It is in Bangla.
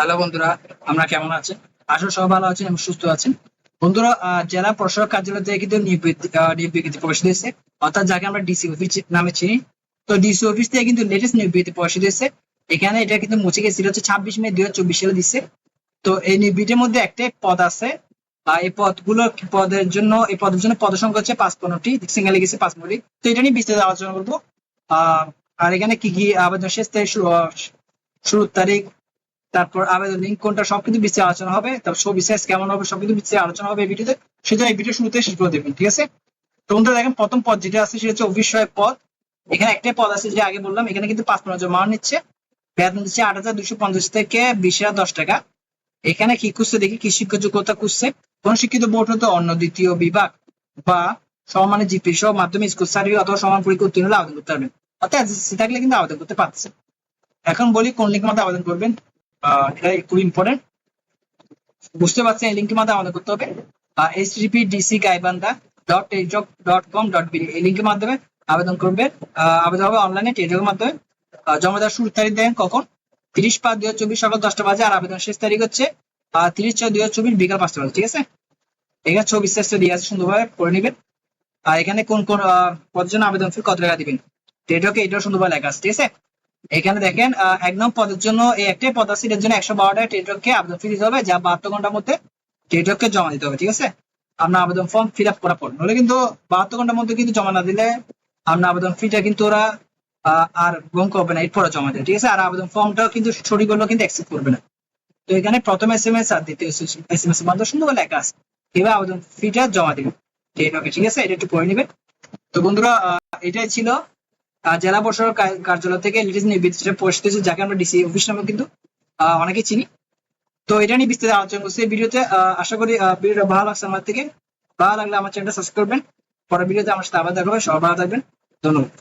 হ্যালো বন্ধুরা, আমরা কেমন আছেন? আশা সব ভালো আছেন এবং সুস্থ আছেন। বন্ধুরা জেলা প্রশাসক কার্যালয় থেকে কিন্তু নিয়োগ বিজ্ঞপ্তি- দিয়েছে অর্থাৎ যাকে আমরা ডিসি অফিস নামে চিনি। তো ডিসি অফিস থেকে কিন্তু লেটেস্ট নিয়োগ বিজ্ঞপ্তি প্রকাশ দিয়েছে এখানে এটা কিন্তু মুছে গেছিল হচ্ছে ছাব্বিশ মে দুই হাজার চব্বিশ সালে দিচ্ছে তো এই নিয়োগ মধ্যে একটাই পদ আছে। এই পদগুলো পদের জন্য, এই পদের জন্য পদ সংখ্যা হচ্ছে পাঁচ পনেরোটি সিঙ্গেল গেছে পাঁচ পনেরোটি তো এটা নিয়ে বিস্তারিত আলোচনা করব। আর এখানে কি কি আবেদন শেষ তারিখ শুরু তারিখ তারপর আবেদন লিঙ্ক কোনটা সব কিন্তু বিস্তারিত আলোচনা হবে, তারপর ছবি সাইজ কেমন হবে সব কিন্তু বিস্তারিত আলোচনা হবে এই ভিডিওতে। শুধু এই ভিডিও শুরুতে শেষ করে দেবেন, ঠিক আছে? তো বন্ধুরা দেখেন, প্রথম পদ যেটা আছে সেটা হচ্ছে অফিস পদ। এখানে একটাই পদ আছে যে আগে বললাম, এখানে কিন্তু পাঁচ পনেরো মানুষ নিচ্ছে। বেতন দিচ্ছে আট হাজার দুশো পঞ্চাশ থেকে বিশ হাজার দশ টাকা। এখানে কি খুঁজছে দেখি, কি শিক্ষা যোগ্যতা খুঁজছে? কোন শিক্ষিত বোর্ড হতে অন্য দ্বিতীয় বিভাগ বা সমানে জিপি সহ মাধ্যমে স্কুল সার্টিফিকেট অথবা সমান পরীক্ষা উত্তীর্ণ হলে আবেদন করতে পারবেন। অর্থাৎ থাকলে কিন্তু আবেদন করতে পারছে এখন বলি কোন লিঙ্কের মধ্যে আবেদন করবেন? এটা খুব ইম্পর্টেন্ট বুঝতে পারছেন এই লিঙ্কের মধ্যে আবেদন করতে হবে। এইচটিপি ডিসি গাইবান্ধা ডট টেজক ডট কম ডট বিডি এই লিঙ্কের মাধ্যমে আবেদন করবেন। আহ, আবেদন হবে অনলাইনে টেজকের মাধ্যমে। জমা দেওয়ার শুরুর তারিখ দেন কখন? তিরিশ পাঁচ দুই হাজার চব্বিশ সকাল দশটা বাজে আর আবেদন শেষ তারিখ হচ্ছে তিরিশ ছয় দুই হাজার চব্বিশ বিকাল পাঁচটা বাজে ঠিক আছে? এখানে ছবি সাইজটা দিয়ে আছে সুন্দরভাবে করে নেবেন। আর এখানে কোন কোন পদের জন্য আবেদন ফি কত টাকা দিবেন? টেটকে এটাও সুন্দরভাবে লেখা আছে ঠিক আছে? এখানে দেখেন আহ, এক নম্বর পদের জন্য এই একটাই পদ এর জন্য একশো বারো টাকা টেটকে আবেদন ফি দিতে হবে যা বাহাত্তর ঘণ্টার মধ্যে টেটকে জমা দিতে হবে ঠিক আছে? আপনার আবেদন ফর্ম ফিল আপ করার পর। নলে কিন্তু বাহাত্তর ঘণ্টার মধ্যে কিন্তু জমা না দিলে আপনার আবেদন ফিটা কিন্তু ওরা আর গ্রহণ করবে না এরপরে জমা দেবে ঠিক আছে? আর আবেদন ফর্মটাও কিন্তু সঠিক হলেও কিন্তু অ্যাকসেপ্ট করবে না। তো এখানে প্রথম এস এম এস আর দ্বিতীয় এস এম এস মাধ্যমে সুন্দর লেখা আছে। এবার আবেদন ফিটা জমা দিবেন। ঠিক আছে? এটা একটু পড়ে নেবেন। তো বন্ধুরা এটাই ছিল জেলা প্রশাসক কার্যালয় থেকে লিটিস নিয়ে পরিষদ হয়েছে, যাকে আমরা ডিসি অফিস নামে কিন্তু অনেকে চিনি। তো এটা নিয়ে বিস্তারিত আলোচনা করছি ভিডিওতে। আশা করি ভিডিওটা ভালো লাগছে আমার থেকে। ভালো লাগলে আমার চ্যানেলটা সাবস্ক্রাইব করবেন। পরের ভিডিওতে আমার সাথে আবার দেখা হবে। সবাই ভালো থাকবেন। ধন্যবাদ।